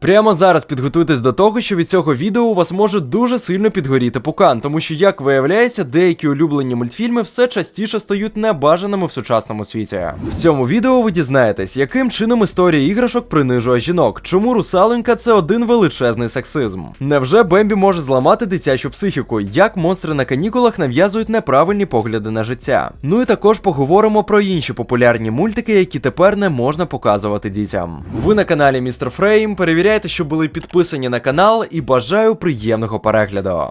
Прямо зараз підготуйтесь до того, що від цього відео у вас може дуже сильно підгоріти пукан, тому що, як виявляється, деякі улюблені мультфільми все частіше стають небажаними в сучасному світі. В цьому відео ви дізнаєтесь, яким чином історія іграшок принижує жінок, чому русаленька це один величезний сексизм. Невже Бембі може зламати дитячу психіку, як монстри на канікулах нав'язують неправильні погляди на життя? Ну і також поговоримо про інші популярні мультики, які тепер не можна показувати дітям. Ви на каналі Містер Фрейм. Перевіряйте, щоб були підписані на канал, і бажаю приємного перегляду.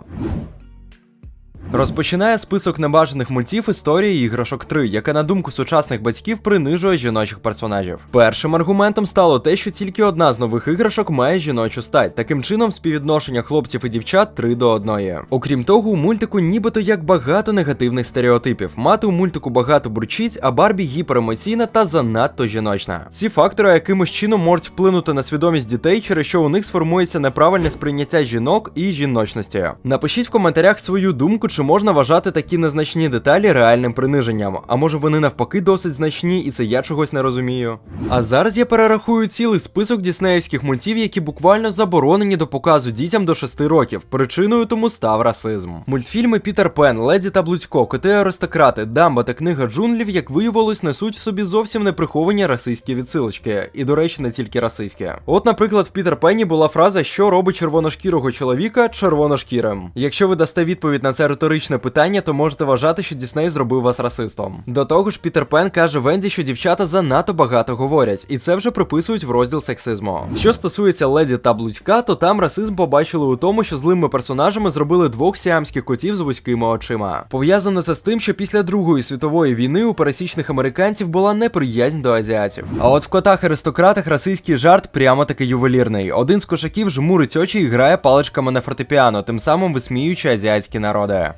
Розпочинає список небажаних мультів історії іграшок 3, яка, на думку сучасних батьків, принижує жіночих персонажів. Першим аргументом стало те, що тільки одна з нових іграшок має жіночу стать. Таким чином, співвідношення хлопців і дівчат 3 до 1. Окрім того, у мультику нібито як багато негативних стереотипів. Мати у мультику багато бурчить, а Барбі гіперемоційна та занадто жіночна. Ці фактори якимось чином можуть вплинути на свідомість дітей, через що у них сформується неправильне сприйняття жінок і жіночності. Напишіть в коментарях свою думку, чи можна вважати такі незначні деталі реальним приниженням, а може вони навпаки досить значні, і це я чогось не розумію. А зараз я перерахую цілий список діснеївських мультів, які буквально заборонені до показу дітям до 6 років. Причиною тому став расизм. Мультфільми Пітер Пен, Леді та Блудько, Коти Аристократи, Дамба та Книга джунглів, як виявилось, несуть в собі зовсім неприховані расистські відсилочки. І, до речі, не тільки расистські. От, наприклад, в Пітер Пенні була фраза, що робить червоношкірого чоловіка червоношкірим. Якщо ви дасте відповідь на це риторичне питання, то можете вважати, що Дісней зробив вас расистом. До того ж, Пітер Пен каже Венді, що дівчата занадто багато говорять, і це вже приписують в розділ сексизму. Що стосується леді та блудька, то там расизм побачили у тому, що злими персонажами зробили двох сіамських котів з вузькими очима. Пов'язано це з тим, що після Другої світової війни у пересічних американців була неприязнь до азіатів. А от в котах аристократах расистський жарт прямо таки ювелірний. Один з кошаків жмурить очі і грає паличками на фортепіано, тим самим висміюючи азіатські народи.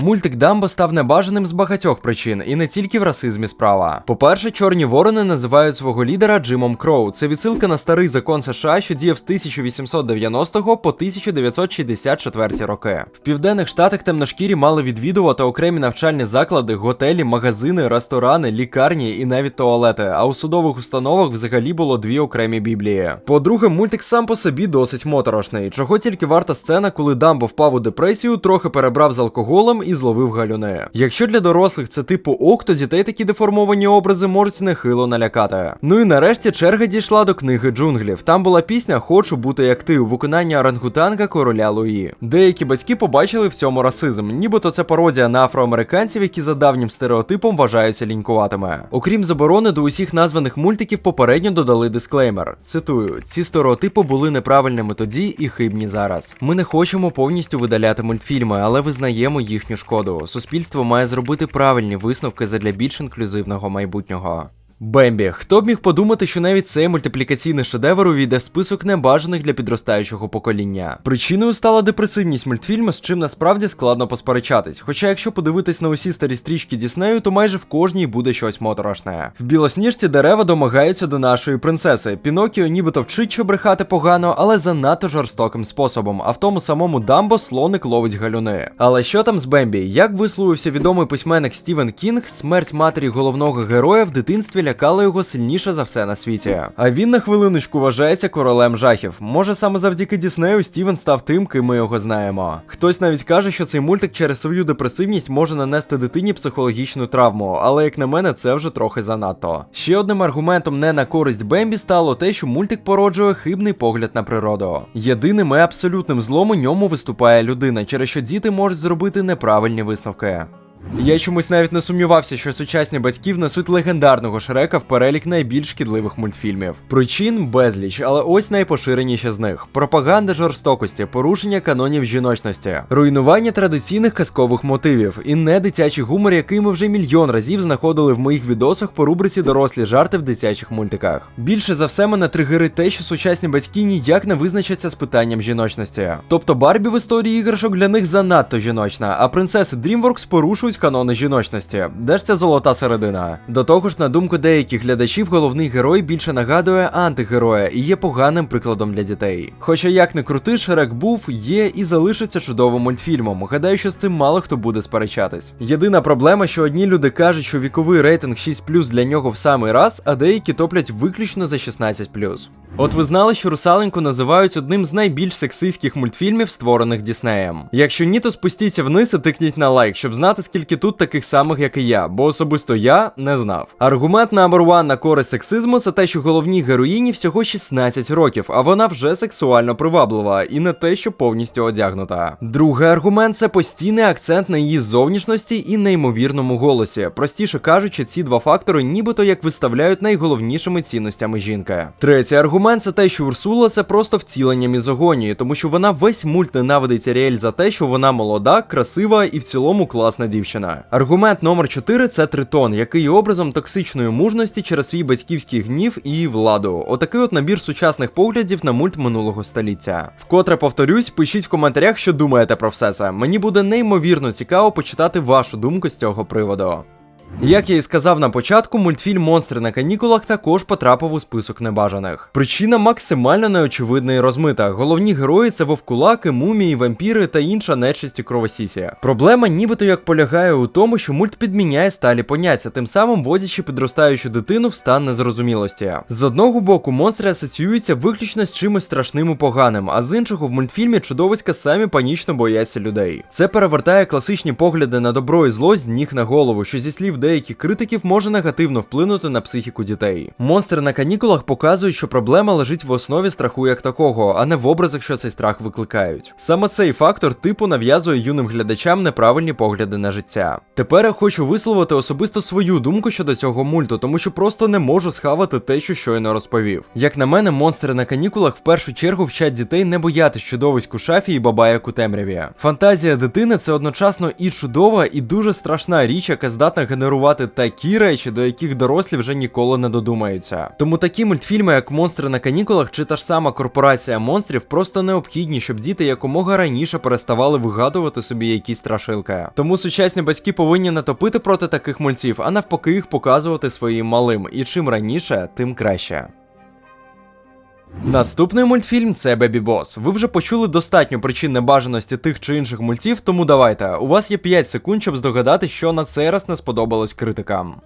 Мультик Дамбо став небажаним з багатьох причин, і не тільки в расизмі справа. По-перше, чорні ворони називають свого лідера Джимом Кроу. Це відсилка на старий закон США, що діяв з 1890 по 1964 роки. В південних штатах темношкірі мали відвідувати окремі навчальні заклади, готелі, магазини, ресторани, лікарні і навіть туалети. А у судових установах взагалі було дві окремі біблії. По-друге, мультик сам по собі досить моторошний, чого тільки варта сцена, коли Дамбо впав у депресію, трохи перебрав з алкоголем і зловив галюни. Якщо для дорослих це типу ок, то дітей такі деформовані образи можуть нехило налякати. Ну і нарешті черга дійшла до книги джунглів. Там була пісня Хочу бути як ти у виконанні орангутанга короля Луї. Деякі батьки побачили в цьому расизм, нібито це пародія на афроамериканців, які за давнім стереотипом вважаються лінькуватими. Окрім заборони до усіх названих мультиків, попередньо додали дисклеймер. Цитую: ці стереотипи були неправильними тоді і хибні зараз. Ми не хочемо повністю видаляти мультфільми, але визнаємо їхню шкоду. Суспільство має зробити правильні висновки задля більш інклюзивного майбутнього. Бембі, хто б міг подумати, що навіть цей мультиплікаційний шедевр увійде в список небажаних для підростаючого покоління. Причиною стала депресивність мультфільму, з чим насправді складно посперечатись. Хоча, якщо подивитись на усі старі стрічки Діснею, то майже в кожній буде щось моторошне. В білосніжці дерева домагаються до нашої принцеси. Пінокіо нібито вчить, що брехати погано, але занадто жорстоким способом. А в тому самому Дамбо слоник ловить галюни. Але що там з Бембі? Як висловився відомий письменник Стівен Кінг, смерть матері головного героя в дитинстві лякала його сильніше за все на світі. А він на хвилиночку вважається королем жахів. Може саме завдяки Діснею Стівен став тим, ким ми його знаємо. Хтось навіть каже, що цей мультик через свою депресивність може нанести дитині психологічну травму, але як на мене, це вже трохи занадто. Ще одним аргументом не на користь Бембі стало те, що мультик породжує хибний погляд на природу. Єдиним і абсолютним злом у ньому виступає людина, через що діти можуть зробити неправильні висновки. Я чомусь навіть не сумнівався, що сучасні батьки внесуть легендарного Шрека в перелік найбільш шкідливих мультфільмів. Причин безліч, але ось найпоширеніші з них: пропаганда жорстокості, порушення канонів жіночності, руйнування традиційних казкових мотивів і не дитячий гумор, який ми вже мільйон разів знаходили в моїх відосах по рубриці дорослі жарти в дитячих мультиках. Більше за все мене тригерить те, що сучасні батьки ніяк не визначаться з питанням жіночності. Тобто Барбі в історії іграшок для них занадто жіночна, а принцеси DreamWorks порушують канони жіночності. Де ж ця золота середина? До того ж, на думку деяких глядачів, головний герой більше нагадує антигероя і є поганим прикладом для дітей. Хоча як не крути, Шрек був, є і залишиться чудовим мультфільмом. Гадаю, що з цим мало хто буде сперечатись. Єдина проблема, що одні люди кажуть, що віковий рейтинг 6 для нього в самий раз, а деякі топлять виключно за 16 От ви знали, що русаленьку називають одним з найбільш сексистських мультфільмів, створених Діснеєм. Якщо ні, то спустіться вниз і тикніть на лайк, щоб знати, скільки тут таких самих, як і я, бо особисто я не знав. Аргумент номер one на користь сексизму це те, що головній героїні всього 16 років, а вона вже сексуально приваблива і не те, що повністю одягнута. Другий аргумент це постійний акцент на її зовнішності і неймовірному голосі. Простіше кажучи, ці два фактори нібито як виставляють найголовнішими цінностями жінки. Третій аргумент це те, що Урсула це просто втілення мізогонії, тому що вона весь мульт ненавидить Аріель за те, що вона молода, красива і в цілому класна дівчина. Аргумент номер 4 це Тритон, який є образом токсичної мужності через свій батьківський гнів і владу. Отакий от набір сучасних поглядів на мульт минулого століття. Вкотре повторюсь, пишіть в коментарях, що думаєте про все це. Мені буде неймовірно цікаво почитати вашу думку з цього приводу. Як я і сказав на початку, мультфільм Монстри на канікулах також потрапив у список небажаних. Причина максимально неочевидна і розмита. Головні герої це вовкулаки, мумії, вампіри та інша нечисть і кровосісія. Проблема нібито як полягає у тому, що мульт підміняє сталі поняття, тим самим вводячи підростаючу дитину в стан незрозумілості. З одного боку, монстри асоціюються виключно з чимось страшним і поганим, а з іншого в мультфільмі чудовиська самі панічно бояться людей. Це перевертає класичні погляди на добро і зло з ніг на голову, що зі слів деяких критиків може негативно вплинути на психіку дітей. Монстри на канікулах показують, що проблема лежить в основі страху як такого, а не в образах, що цей страх викликають. Саме цей фактор типу нав'язує юним глядачам неправильні погляди на життя. Тепер я хочу висловити особисто свою думку щодо цього мульту, тому що просто не можу схавати те, що щойно розповів. Як на мене, монстри на канікулах в першу чергу вчать дітей не боятись чудовиськ у шафі і бабаяк у темряві. Фантазія дитини це одночасно і чудова, і дуже страшна річ, яка здатна генерувати такі речі, до яких дорослі вже ніколи не додумаються. Тому такі мультфільми, як Монстри на канікулах чи та ж сама корпорація монстрів, просто необхідні, щоб діти якомога раніше переставали вигадувати собі якісь страшилки. Тому сучасні батьки повинні не топити проти таких мультів, а навпаки їх показувати своїм малим. І чим раніше, тим краще. Наступний мультфільм це Бебі Бос. Ви вже почули достатньо причин небажаності тих чи інших мультів, тому давайте. У вас є 5 секунд, щоб здогадати, що на цей раз не сподобалось критикам.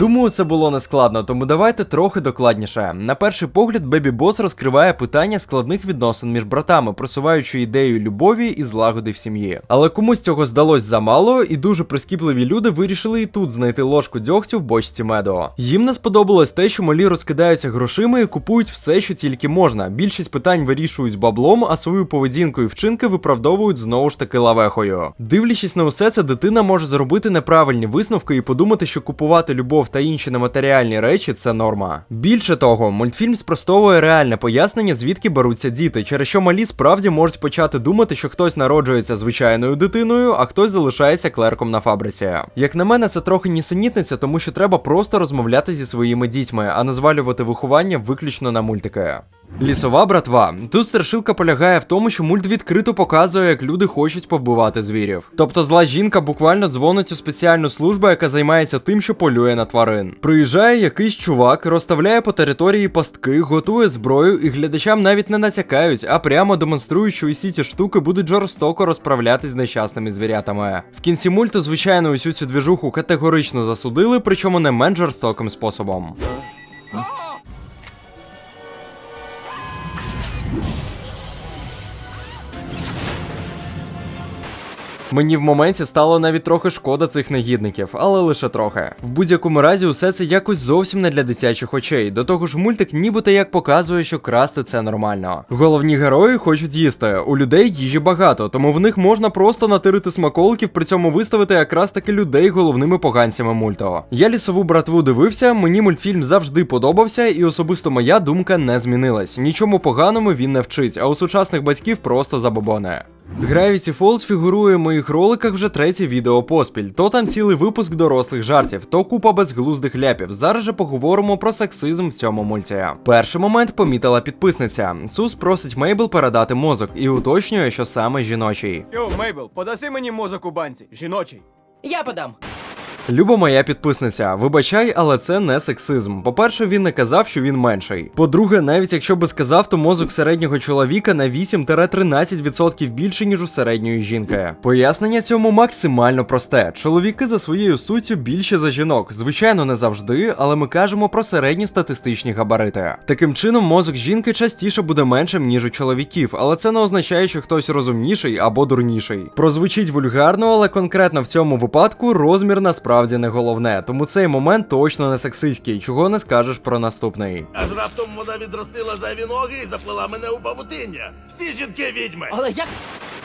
Думаю, це було нескладно, тому давайте трохи докладніше. На перший погляд, Бебі Бос розкриває питання складних відносин між братами, просуваючи ідею любові і злагоди в сім'ї. Але комусь цього здалось замало, і дуже прискіпливі люди вирішили і тут знайти ложку дьогтю в бочці меду. Їм не сподобалось те, що малі розкидаються грошима і купують все, що тільки можна. Більшість питань вирішують баблом, а свою поведінку і вчинки виправдовують знову ж таки лавехою. Дивлячись на усе це, дитина може зробити неправильні висновки і подумати, що купувати любов та інші нематеріальні речі це норма. Більше того, мультфільм спростовує реальне пояснення, звідки беруться діти, через що малі справді можуть почати думати, що хтось народжується звичайною дитиною, а хтось залишається клерком на фабриці. Як на мене, це трохи нісенітниця, тому що треба просто розмовляти зі своїми дітьми, а не звалювати виховання виключно на мультики. Лісова братва. Тут страшилка полягає в тому, що мульт відкрито показує, як люди хочуть повбивати звірів. Тобто зла жінка буквально дзвонить у спеціальну службу, яка займається тим, що полює на тварин. Приїжджає якийсь чувак, розставляє по території пастки, готує зброю, і глядачам навіть не натякають, а прямо демонструють, що усі ці штуки будуть жорстоко розправлятись з нещасними звірятами. В кінці мульту, звичайно, усю цю двіжуху категорично засудили, причому не менш жорстоким способом. Мені в моменті стало навіть трохи шкода цих негідників, але лише трохи. В будь-якому разі, усе це якось зовсім не для дитячих очей. До того ж, мультик нібито як показує, що красти це нормально. Головні герої хочуть їсти. У людей їжі багато, тому в них можна просто натирити смаколиків, при цьому виставити якраз таки людей головними поганцями мульту. Я лісову братву дивився, мені мультфільм завжди подобався, і особисто моя думка не змінилась. Нічому поганому він не вчить, а у сучасних батьків просто забобоне. Gravity Falls фігурує в моїх роликах вже третє відео поспіль. То там цілий випуск дорослих жартів, то купа безглуздих ляпів. Зараз же поговоримо про сексизм в цьому мульті. Перший момент помітила підписниця. Сус просить Мейбл передати мозок і уточнює, що саме жіночий. Йо, Мейбл, подаси мені мозок у банці, жіночий. Я подам. Люба моя підписниця, вибачай, але це не сексизм. По-перше, він не казав, що він менший. По-друге, навіть якщо би сказав, то мозок середнього чоловіка на 8-13% більше, ніж у середньої жінки. Пояснення цьому максимально просте. Чоловіки за своєю суттю більше за жінок. Звичайно, не завжди, але ми кажемо про середні статистичні габарити. Таким чином, мозок жінки частіше буде меншим, ніж у чоловіків, але це не означає, що хтось розумніший або дурніший. Прозвучить вульгарно, але конкретно в цьому випадку розмір насправді не головне, тому цей момент точно не сексистський, чого не скажеш про наступний. Аж раптом вона відростила зайві ноги і заплела мене у павутиння. Всі жінки відьми. Але як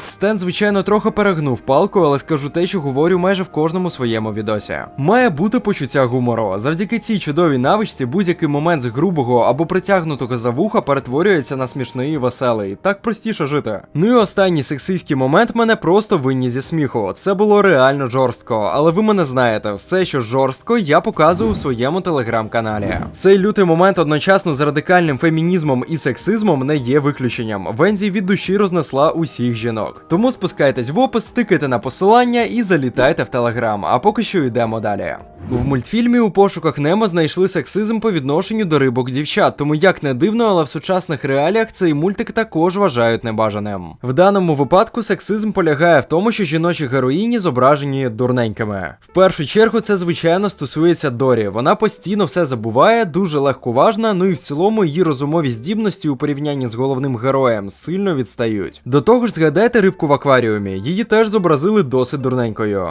Стен, звичайно, трохи перегнув палку, але скажу те, що говорю майже в кожному своєму відосі. Має бути почуття гумору. Завдяки цій чудовій навичці будь-який момент з грубого або притягнутого за вуха перетворюється на смішний і веселий. Так простіше жити. Ну і останній сексистський момент мене просто винні зі сміху. Це було реально жорстко, але ви мене знаєте, все, що жорстко, я показую у своєму телеграм-каналі. Цей лютий момент одночасно з радикальним фемінізмом і сексизмом не є виключенням. Вензі від душі рознесла усіх жінок. Тому спускайтесь в опис, стикайте на посилання і залітайте в телеграм. А поки що йдемо далі. В мультфільмі у пошуках Немо знайшли сексизм по відношенню до рибок дівчат, тому як не дивно, але в сучасних реаліях цей мультик також вважають небажаним. В даному випадку сексизм полягає в тому, що жіночі героїні зображені дурненькими. В першу чергу це звичайно стосується Дорі. Вона постійно все забуває, дуже легковажна, ну і в цілому її розумові здібності у порівнянні з головним героєм сильно відстають. До того ж, згадайте рибку в акваріумі. Її теж зобразили досить дурненькою.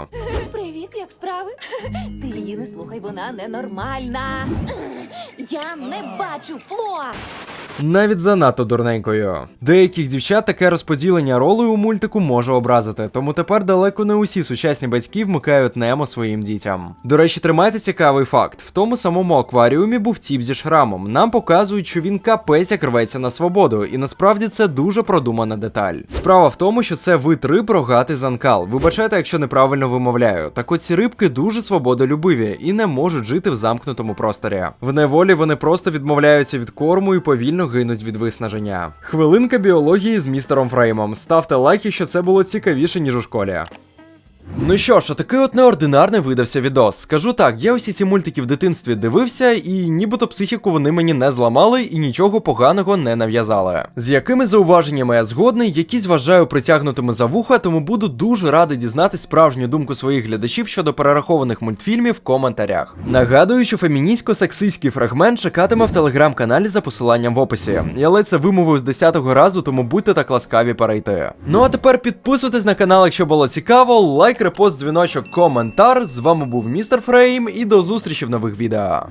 Привіт, як справи? Ти її не слухай, вона ненормальна. Я не бачу Флоа. Навіть занадто дурненькою. Деяких дівчат таке розподілення ролей у мультику може образити, тому тепер далеко не усі сучасні батьки вмикають Немо своїм дітям. До речі, тримайте цікавий факт: в тому самому акваріумі був тіп зі шрамом. Нам показують, що він капець як рветься на свободу, і насправді це дуже продумана деталь. Справа в тому, що це вид риб рогатий занкал. Вибачайте, якщо неправильно вимовляю. Так от ці рибки дуже свободолюбиві і не можуть жити в замкнутому просторі. В неволі вони просто відмовляються від корму і повільно гинуть від виснаження. Хвилинка біології з містером Фреймом. Ставте лайки, що це було цікавіше, ніж у школі. Ну що ж, отакий от неординарний видався відос. Скажу так, я усі ці мультики в дитинстві дивився, і нібито психіку вони мені не зламали і нічого поганого не нав'язали. З якими зауваженнями я згодний, якісь вважаю притягнутими за вуха, тому буду дуже радий дізнатись справжню думку своїх глядачів щодо перерахованих мультфільмів в коментарях. Нагадую, що феміністсько-сексистський фрагмент чекатиме в телеграм-каналі за посиланням в описі. Я ледь це вимовив з 10-го разу, тому будьте так ласкаві перейти. Ну а тепер підписуйтесь на канал, якщо було цікаво, лайк, репост, дзвіночок, коментар. З вами був містер Фрейм і до зустрічі в нових відео.